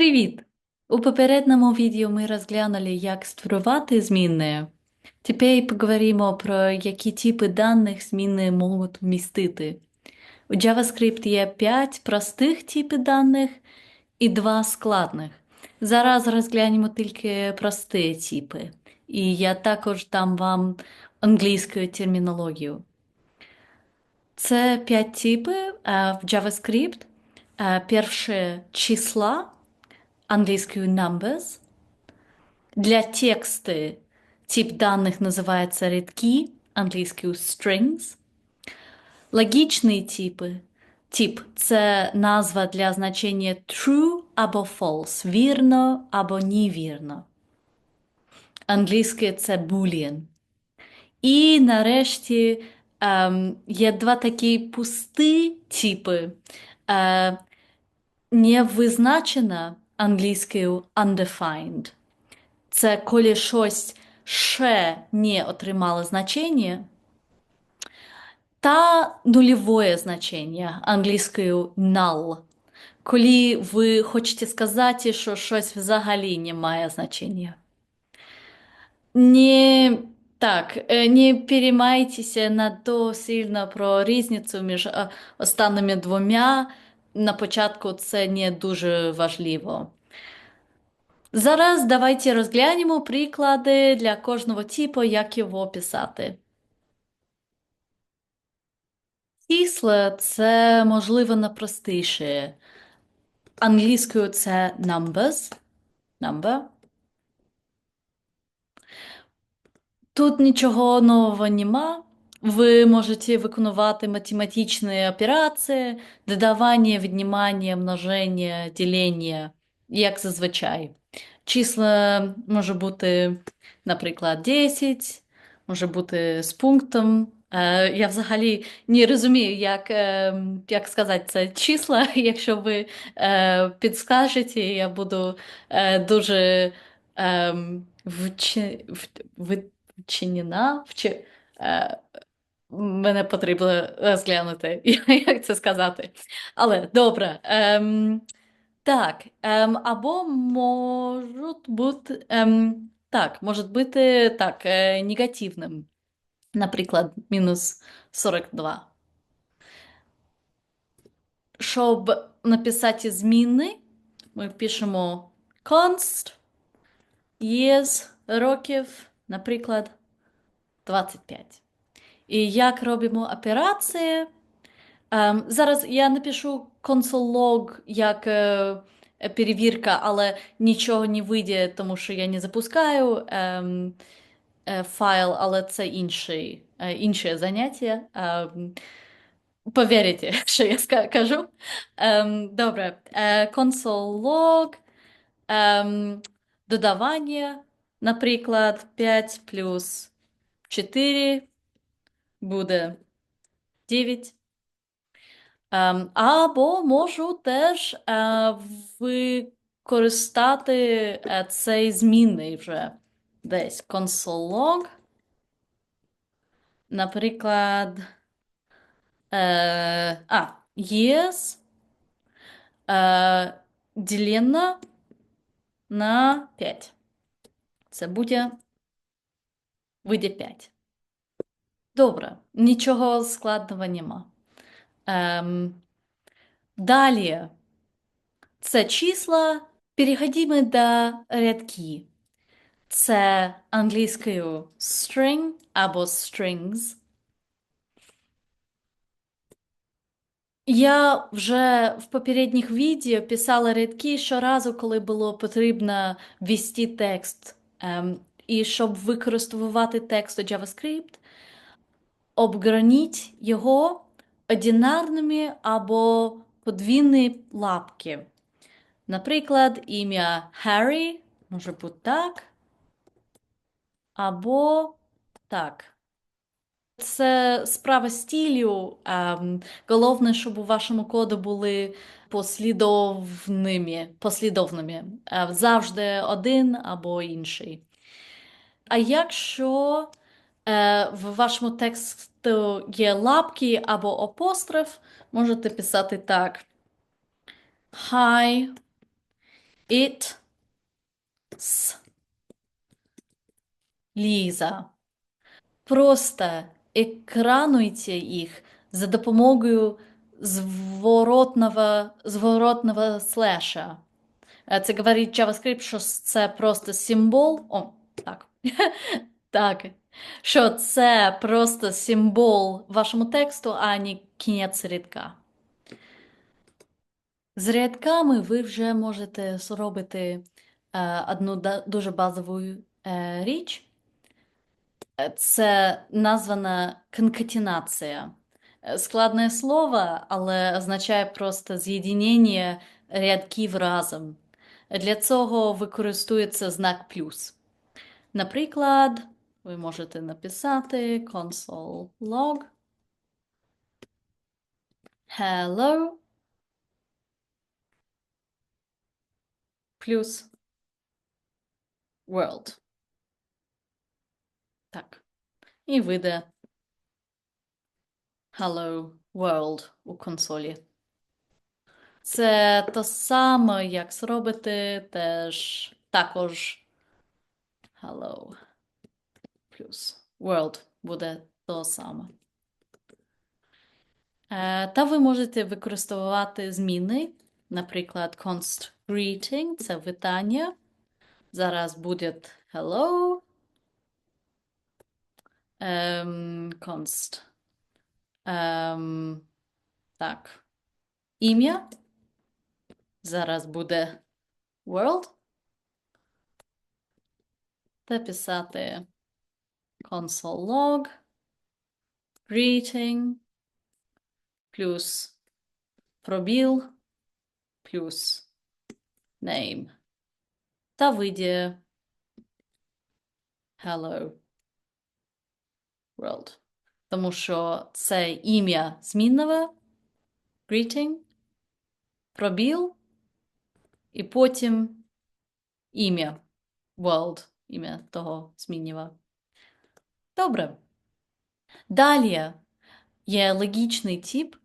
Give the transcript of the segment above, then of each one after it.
Привіт! У попередньому відео ми розглянули, як створювати зміни. Тепер поговоримо про які типи даних зміни можуть вмістити. У JavaScript є 5 простих типів даних і 2 складних. Зараз розглянемо тільки прості типи. І я також дам вам англійську термінологію. Це 5 типів е, в JavaScript. Е, Перше числа англійською numbers. Для тексти тип даних називається рядки, англійською strings. Логічний типи. Тип це назва для значення true або false, вірно або невірно. Англійське це boolean. І нарешті ем, є два такі пусті типи. Е, невизначена англійською undefined. Це коли щось ще не отримало значення, та нульове значення англійською null. Коли ви хочете сказати, що щось взагалі не має значення. Не, так, е, не переймайтеся надто сильно про різницю між е, останніми двома. На початку це не дуже важливо. Зараз давайте розглянемо приклади для кожного типу, як його писати. Числа це можливо найпростіше. Англійською це numbers. Number. Тут нічого нового нема. Ви можете виконувати математичні операції, додавання, віднімання, множення, ділення, як зазвичай. Числа може бути, наприклад, 10, може бути з пунктом. Е, Я взагалі не розумію, як, е, як сказати це числа. Якщо ви е, підскажете, я буду дуже е, ви- вчинена, вчи, мене потрібно розглянути, як це сказати. Але добре. Ем, так, ем, або можуть бути, ем, так, може бути так, е, негативним. Наприклад, мінус 42. Щоб написати зміни, ми пишемо const years років, наприклад, 25. І як робимо операції? Ем, зараз я напишу console.log як е, перевірка, але нічого не вийде, тому що я не запускаю е, файл, але це інший, е, інше заняття. Ем, повірите, що я кажу. Ем, добре, е, console.log, ем, додавання, наприклад, 5 плюс 4 буде 9. Ем, або можу теж е, використати е, цей змінний вже десь console.log. Наприклад, е, а, yes ділено на 5. Це буде вийде 5. Добре, нічого складного нема. Ем, далі це числа. Переходимо до рядки. Це англійською string або strings. Я вже в попередніх відео писала рядки щоразу, коли було потрібно ввести текст. Ем, і щоб використовувати текст у JavaScript, обграніть його одинарними або подвійні лапки. Наприклад, ім'я Harry може бути так. Або так. Це справа стилю. Ем, головне, щоб у вашому коду були послідовними, послідовними. Е, завжди один або інший. А якщо в вашому тексту є лапки або апостроф, можете писати так. Hi, It. С. Ліза. Просто екрануйте їх за допомогою зворотного, зворотного слеша. Е, Це говорить JavaScript, що це просто символ. О, так. Так. Що це просто символ вашому тексту, а не кінець рядка. З рядками ви вже можете зробити е, одну дуже базову е, річ. Е, Це названа конкатенація. Е, Складне слово, але означає просто з'єднання рядків разом. Для цього використовується знак плюс. Наприклад, ви можете написати console log hello плюс world. Так. І вийде hello world у консолі. Це те саме, як зробити теж також hello плюс world буде то саме. Е, Та ви можете використовувати зміни, наприклад, const greeting це вітання. Зараз буде hello. Ем, const. Ем, так. Ім'я. Зараз буде world. Та писати console log greeting плюс пробіл плюс name. Та вийде hello world. Тому що це ім'я змінного greeting, пробіл і потім ім'я world, ім'я того змінного. Добре. Далі є логічний тип.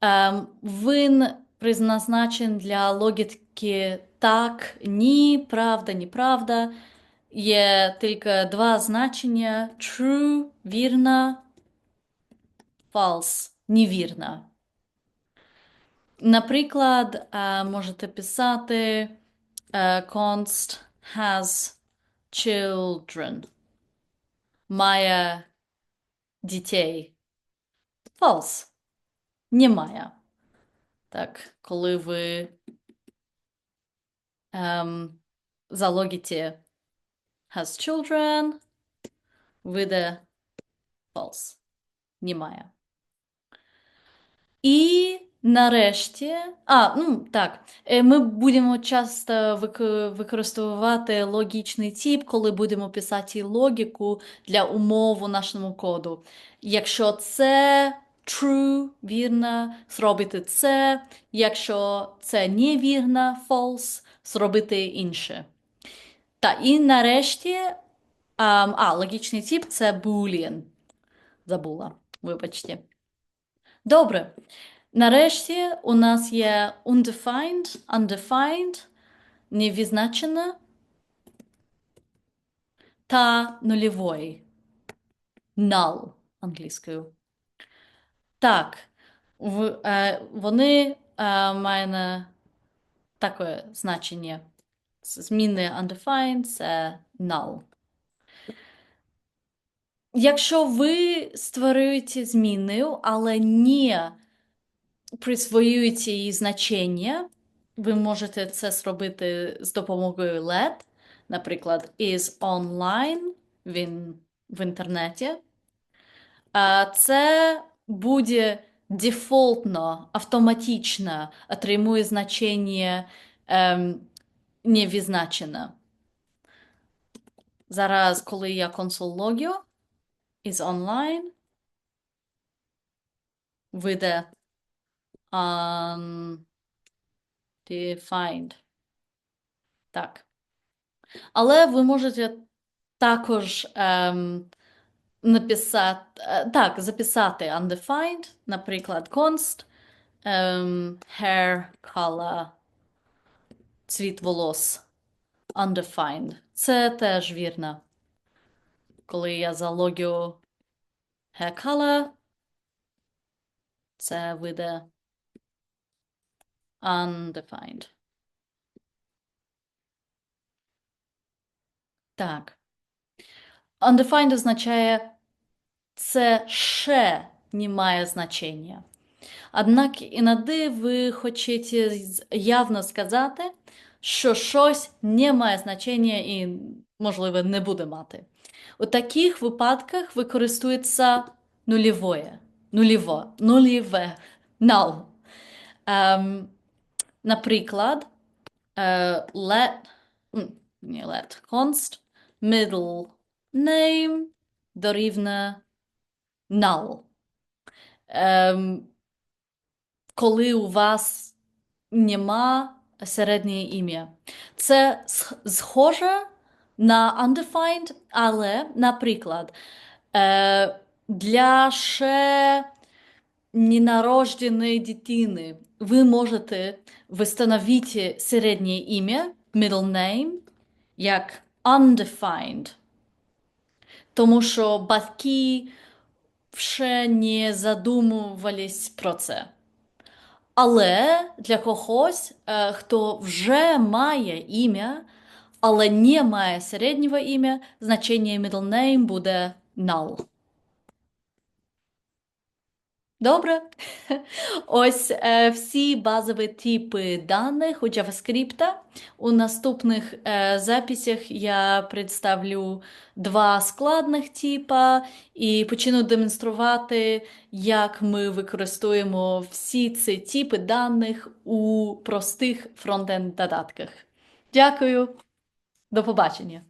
Ем, Він призначен для логіки так, ні, правда, неправда. Є тільки два значення: true, вірно, false, невірно. Наприклад, е, можете писати е, const has children. Має дітей. False. Немає. Так, коли ви ем, залогіте has children, вийде false. Немає. І нарешті, а, ну так, е, ми будемо часто вик- використовувати логічний тип, коли будемо писати логіку для умов у нашому коду. Якщо це true, вірно, зробити це. Якщо це невірно, false, зробити інше. Та і нарешті, ам, а, логічний тип це boolean. Забула, вибачте. Добре. Нарешті у нас є undefined, undefined, невизначена та нульовий. Null англійською. Так, в, е, вони е, мають таке значення. Зміни undefined – це null. Якщо ви створюєте зміну, але не присвоюєте їй значення, ви можете це зробити з допомогою let, наприклад, is online, він в інтернеті. Це буде дефолтно, автоматично отримує значення ем, невизначене. Зараз, коли я консоль логію, is online, вийде undefined. Так. Але ви можете також ем, написати, е, так, записати undefined, наприклад, const ем, hair color цвіт волос. Undefined. Це теж вірно. Коли я залогю hair color, це вийде undefined. Так. Undefined означає це ще не має значення. Однак іноді ви хочете явно сказати, що щось не має значення і, можливо, не буде мати. У таких випадках використовується нульове. Нульово, нульове, null. Ем, наприклад, е, let, не let, const, middle name дорівнює null. Ем, коли у вас нема середнє ім'я. Це схоже на undefined, але, наприклад, е, для ще ненародженої дитини ви можете встановити середнє ім'я, middle name, як undefined, тому що батьки ще не задумувались про це. Але для когось, е, хто вже має ім'я, але не має середнього ім'я, значення middle name буде null. Добре. Ось е, всі базові типи даних у JavaScript. У наступних е, записях я представлю два складних типа і почну демонструвати, як ми використовуємо всі ці типи даних у простих фронтенд додатках. Дякую, до побачення.